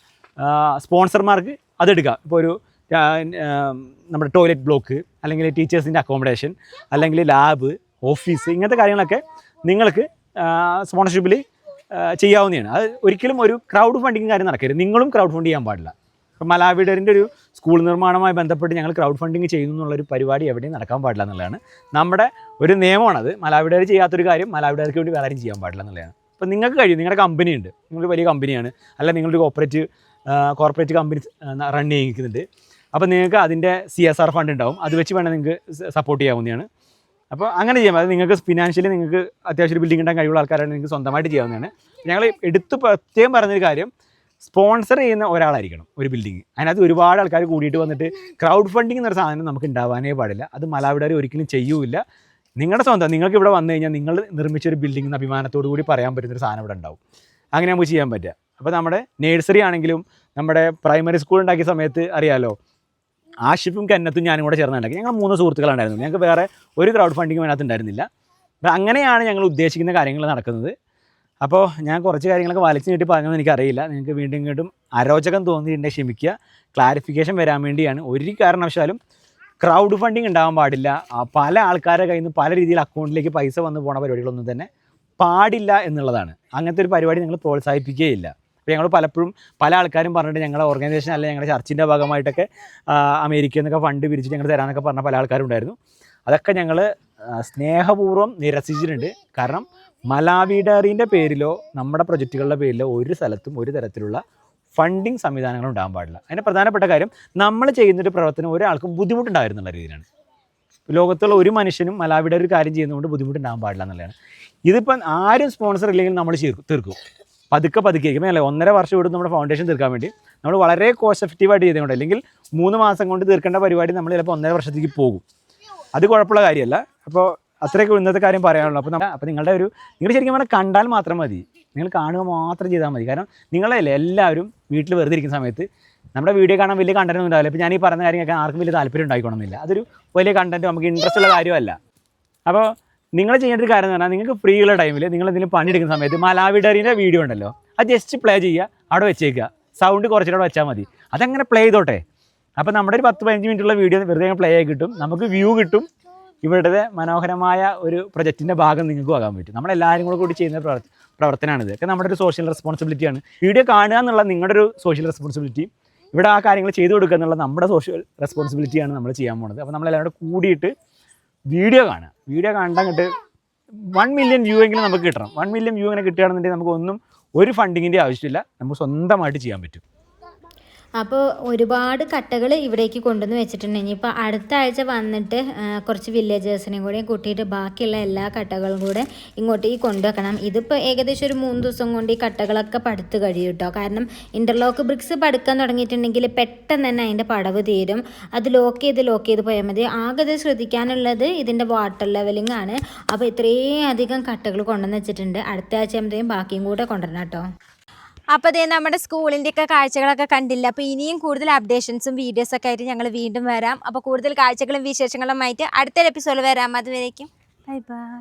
സ്പോൺസർമാർക്ക് അതെടുക്കാം ഇപ്പോൾ ഒരു നമ്മുടെ ടോയ്ലറ്റ് ബ്ലോക്ക് അല്ലെങ്കിൽ ടീച്ചേഴ്സിന്റെ അക്കോമഡേഷൻ അല്ലെങ്കിൽ ലാബ് ഓഫീസ് ഇങ്ങനത്തെ കാര്യങ്ങളൊക്കെ നിങ്ങൾക്ക് സ്പോൺസർഷിപ്പിൽ ചെയ്യാവുന്നതാണ്. അത് ഒരിക്കലും ഒരു ക്രൗഡ് ഫണ്ടിങ് കാര്യം നടക്കരുത്. നിങ്ങളും ക്രൗഡ് ഫണ്ട് ചെയ്യാൻ പാടില്ല. ഇപ്പം മലാവിഡറിന്റെ ഒരു സ്കൂൾ നിർമ്മാണവുമായി ബന്ധപ്പെട്ട് ഞങ്ങൾ ക്രൗഡ് ഫണ്ടിങ് ചെയ്യുന്നു എന്നുള്ളൊരു പരിപാടി എവിടെയും നടക്കാൻ പാടില്ല എന്നുള്ളതാണ്. നമ്മുടെ ഒരു നിയമമാണത്. മലാവിഡർ ചെയ്യാത്തൊരു കാര്യം മലാവിഡർക്ക് വേണ്ടി വേറെ ചെയ്യാൻ പാടില്ല എന്നുള്ളതാണ്. അപ്പോൾ നിങ്ങൾക്ക് കഴിയും. നിങ്ങളുടെ കമ്പനി ഉണ്ട്. നിങ്ങൾ വലിയ കമ്പനിയാണ് അല്ല നിങ്ങളൊരു കോപ്പറേറ്റ് കോർപ്പറേറ്റ് കമ്പനി റൺ ചെയ്യിക്കുന്നുണ്ട്. അപ്പോൾ നിങ്ങൾക്ക് അതിന്റെ സി എസ് ആർ ഫണ്ട് ഉണ്ടാവും. അത് വെച്ച് വേണം നിങ്ങൾക്ക് സപ്പോർട്ട് ചെയ്യാവുന്നതാണ്. അപ്പോൾ അങ്ങനെ ചെയ്യാം. അത് നിങ്ങൾക്ക് ഫിനാൻഷ്യലി നിങ്ങൾക്ക് അത്യാവശ്യം ബിൽഡിംഗ് ഉണ്ടാകാൻ കഴിവുള്ള ആൾക്കാരാണ് നിങ്ങൾക്ക് സ്വന്തമായിട്ട് ചെയ്യാവുന്നതാണ്. ഞങ്ങൾ എടുത്ത് പ്രത്യേകം പറഞ്ഞൊരു കാര്യം. സ്പോൺസർ ചെയ്യുന്ന ഒരാളായിരിക്കണം ഒരു ബിൽഡിംഗ് അതിനകത്ത് ഒരുപാട് ആൾക്കാർ കൂടിയിട്ട് വന്നിട്ട് ക്രൗഡ് ഫണ്ടിങ് എന്നൊരു സാധനം നമുക്ക് ഉണ്ടാവാനേ പാടില്ല. അത് മലാവിടാർ ഒരിക്കലും ചെയ്യൂല നിങ്ങളുടെ സ്വന്തം നിങ്ങൾക്ക് ഇവിടെ വന്നു കഴിഞ്ഞാൽ നിങ്ങൾ നിർമ്മിച്ച ഒരു ബിൽഡിംഗ് അഭിമാനത്തോടു കൂടി പറയാൻ പറ്റുന്ന ഒരു സാധനം ഇവിടെ ഉണ്ടാവും. അങ്ങനെ നമുക്ക് ചെയ്യാൻ പറ്റുക. അപ്പോൾ നമ്മുടെ നേഴ്സറി ആണെങ്കിലും നമ്മുടെ പ്രൈമറി സ്കൂൾ ഉണ്ടാക്കിയ സമയത്ത് അറിയാലോ ആഷിഫും കന്നത്തും ഞാനും കൂടെ ചേർന്നുണ്ടാക്കി ഞങ്ങൾ മൂന്ന് സുഹൃത്തുക്കളുണ്ടായിരുന്നു ഞങ്ങൾക്ക് വേറെ ഒരു ക്രൗഡ് ഫണ്ടിങ്ങും അതിനകത്ത് ഉണ്ടായിരുന്നില്ല. അപ്പോൾ അങ്ങനെയാണ് ഞങ്ങൾ ഉദ്ദേശിക്കുന്ന കാര്യങ്ങൾ നടക്കുന്നത്. അപ്പോൾ ഞാൻ കുറച്ച് കാര്യങ്ങളൊക്കെ വലിച്ചു നീട്ടി പറഞ്ഞതെന്ന് എനിക്കറിയില്ല. നിങ്ങൾക്ക് വീണ്ടും ഇങ്ങോട്ടും അരോചകം തോന്നിയിട്ടുണ്ടെങ്കിൽ ക്ഷമിക്കുക. ക്ലാരിഫിക്കേഷൻ വരാൻ വേണ്ടിയാണ്. ഒരു കാരണവശാലും ക്രൗഡ് ഫണ്ടിങ് ഉണ്ടാകാൻ പാടില്ല. പല ആൾക്കാരുടെ കയ്യിൽ നിന്ന് പല രീതിയിൽ അക്കൗണ്ടിലേക്ക് പൈസ വന്നു പോണ പരിപാടികളൊന്നും തന്നെ പാടില്ല എന്നുള്ളതാണ്. അങ്ങനത്തെ ഒരു പരിപാടി നിങ്ങൾ പ്രോത്സാഹിപ്പിക്കുകയില്ല. അപ്പോൾ ഞങ്ങൾ പലപ്പോഴും പല ആൾക്കാരും പറഞ്ഞിട്ട് ഞങ്ങളുടെ ഓർഗനൈസേഷൻ അല്ലെങ്കിൽ ഞങ്ങളുടെ ചർച്ചിന്റെ ഭാഗമായിട്ടൊക്കെ അമേരിക്കയിൽ നിന്നൊക്കെ ഫണ്ട് പിരിച്ചിട്ട് ഞങ്ങൾ തരാമെന്നൊക്കെ പറഞ്ഞ പല ആൾക്കാരും ഉണ്ടായിരുന്നു. അതൊക്കെ ഞങ്ങൾ സ്നേഹപൂർവം നിരസിച്ചിട്ടുണ്ട്. കാരണം മലാവിഡറിന്റെ പേരിലോ നമ്മുടെ പ്രൊജക്റ്റുകളുടെ പേരിലോ ഒരു സ്ഥലത്തും ഒരു തരത്തിലുള്ള ഫണ്ടിങ് സംവിധാനങ്ങൾ ഉണ്ടാകാൻ പാടില്ല. അതിന്റെ പ്രധാനപ്പെട്ട കാര്യം നമ്മൾ ചെയ്യുന്നൊരു പ്രവർത്തനം ഒരാൾക്കും ബുദ്ധിമുട്ടുണ്ടായിരുന്നുള്ള രീതിയിലാണ്. ലോകത്തുള്ള ഒരു മനുഷ്യനും മലാവിയുടെ ഒരു കാര്യം ചെയ്യുന്നതുകൊണ്ട് ബുദ്ധിമുട്ടുണ്ടാകാൻ പാടില്ല എന്നുള്ളതാണ്. ഇതിപ്പം ആരും സ്പോൺസർ ഇല്ലെങ്കിൽ നമ്മൾ തീർക്കും. പതുക്കെ പതുക്കെ ആയിരിക്കും അല്ലേ? ഒന്നര വർഷം ഇവിടെ നമ്മുടെ ഫൗണ്ടേഷൻ തീർക്കാൻ വേണ്ടി. നമ്മൾ വളരെ കോസ്റ്റ് എഫക്റ്റീവായിട്ട് ചെയ്തുകൊണ്ട് അല്ലെങ്കിൽ മൂന്ന് മാസം കൊണ്ട് തീർക്കേണ്ട പരിപാടി നമ്മൾ ചിലപ്പോൾ ഒന്നര വർഷത്തേക്ക് പോകും. അത് കുഴപ്പമുള്ള കാര്യമല്ല. അപ്പോൾ അത്രയൊക്കെ ഇന്നത്തെ കാര്യം പറയാനുള്ളൂ. അപ്പോൾ നമ്മൾ അപ്പോൾ നിങ്ങളുടെ ഒരു നിങ്ങൾ ശരിക്കും പറഞ്ഞാൽ കണ്ടാൽ മാത്രം മതി. നിങ്ങൾ കാണുക മാത്രം ചെയ്താൽ മതി. കാരണം നിങ്ങളല്ലേ എല്ലാവരും വീട്ടിൽ വെറുതെ ഇരിക്കുന്ന സമയത്ത് നമ്മുടെ വീഡിയോ കാണാൻ വലിയ കണ്ടന്റ് ഒന്നും ഉണ്ടാവില്ല. ഇപ്പോൾ ഞാൻ ഈ പറഞ്ഞ കാര്യങ്ങൾക്ക് ആർക്കും വലിയ താല്പര്യം ഉണ്ടായിക്കണമെന്നില്ല അതൊരു വലിയ കണ്ടന്റ് നമുക്ക് ഇൻട്രസ്റ്റ് ഉള്ള കാര്യമല്ല. അപ്പോൾ നിങ്ങൾ ചെയ്യേണ്ട ഒരു കാര്യം എന്ന് പറഞ്ഞാൽ നിങ്ങൾക്ക് ഫ്രീ ഉള്ള ടൈമിൽ നിങ്ങൾ എന്തെങ്കിലും പണിയെടുക്കുന്ന സമയത്ത് മലാവിഡറിന്റെ വീഡിയോ ഉണ്ടല്ലോ. അത് ജസ്റ്റ് പ്ലേ ചെയ്യുക അവിടെ വെച്ചേക്കുക. സൗണ്ട് കുറച്ചിട്ട് വെച്ചാൽ മതി. അതങ്ങനെ പ്ലേ ചെയ്തോട്ടെ. അപ്പോൾ നമ്മുടെ ഒരു പത്ത് പതിനഞ്ച് മിനിറ്റുള്ള വീഡിയോ വെറുതെ പ്ലേ ആയി കിട്ടും. നമുക്ക് വ്യൂ കിട്ടും. ഇവിടുത്തെ മനോഹരമായ ഒരു പ്രൊജക്റ്റിന്റെ ഭാഗം നിങ്ങൾക്ക് ആകാൻ പറ്റും. നമ്മളെല്ലാവരും കൂടെ കൂടി ചെയ്യുന്ന പ്രവർ പ്രവർത്തനമാണിത്. ഒക്കെ നമ്മുടെ ഒരു സോഷ്യൽ റെസ്പോൺസിബിലിറ്റിയാണ് വീഡിയോ കാണുക എന്നുള്ള നിങ്ങളുടെ ഒരു സോഷ്യൽ റെസ്പോൺസിബിലിറ്റി ഇവിടെ ആ കാര്യങ്ങൾ ചെയ്തു കൊടുക്കുക എന്നുള്ള നമ്മുടെ സോഷ്യൽ റെസ്പോൺസിബിലിറ്റിയാണ് നമ്മൾ ചെയ്യാൻ പോകുന്നത് അപ്പോൾ നമ്മളെല്ലാവരും കൂടെ കൂടിയിട്ട് വീഡിയോ കാണുക. വീഡിയോ കണ്ടങ്ങോട്ട് വൺ മില്യൺ വ്യൂ എങ്കിലും നമുക്ക് കിട്ടണം. വൺ മില്യൺ വ്യൂ ഇങ്ങനെ കിട്ടുകയാണെന്നുണ്ടെങ്കിൽ നമുക്ക് ഒന്നും ഒരു ഫണ്ടിങ്ങിന്റെ ആവശ്യമില്ല. നമുക്ക് സ്വന്തമായിട്ട് ചെയ്യാൻ പറ്റും. അപ്പോൾ ഒരുപാട് കട്ടകൾ ഇവിടേക്ക് കൊണ്ടുവന്ന് വെച്ചിട്ടുണ്ട്. ഇനിയിപ്പോൾ അടുത്ത ആഴ്ച വന്നിട്ട് കുറച്ച് വില്ലേജേഴ്സിനെയും കൂടെ കൂട്ടിയിട്ട് ബാക്കിയുള്ള എല്ലാ കട്ടകളും കൂടെ ഈ കൊണ്ടുവെക്കണം. ഇതിപ്പോൾ ഏകദേശം ഒരു മൂന്ന് ദിവസം കൊണ്ട് ഈ കട്ടകളൊക്കെ പടുത്ത് കഴിയും കേട്ടോ കാരണം ഇന്റർലോക്ക് ബ്രിക്സ് പടുക്കാൻ തുടങ്ങിയിട്ടുണ്ടെങ്കിൽ പെട്ടെന്ന് തന്നെ അതിന്റെ പടവ് തീരും. അത് ലോക്ക് ചെയ്ത് ലോക്ക് ചെയ്ത് പോയാൽ മതി. ആകെ ശ്രദ്ധിക്കാനുള്ളത് ഇതിന്റെ വാട്ടർ ലെവലിംഗ് ആണ്. അപ്പോൾ ഇത്രയും അധികം കട്ടകൾ കൊണ്ടുവന്ന് വെച്ചിട്ടുണ്ട്. അടുത്ത ആഴ്ച ആകുമ്പോഴത്തേക്കും ബാക്കിയും കൂടെ കൊണ്ടുവരണം കേട്ടോ അപ്പോൾ അതേ നമ്മുടെ സ്കൂളിന്റെ ഒക്കെ കാഴ്ചകളൊക്കെ കണ്ടില്ല? അപ്പോൾ ഇനിയും കൂടുതൽ അപ്ഡേഷൻസും വീഡിയോസ് ഒക്കെ ആയിട്ട് ഞങ്ങൾ വീണ്ടും വരാം. അപ്പോൾ കൂടുതൽ കാഴ്ചകളും വിശേഷങ്ങളുമായിട്ട് അടുത്തൊരു എപ്പിസോഡ് വരാം. അതുവരേക്കും. Bye bye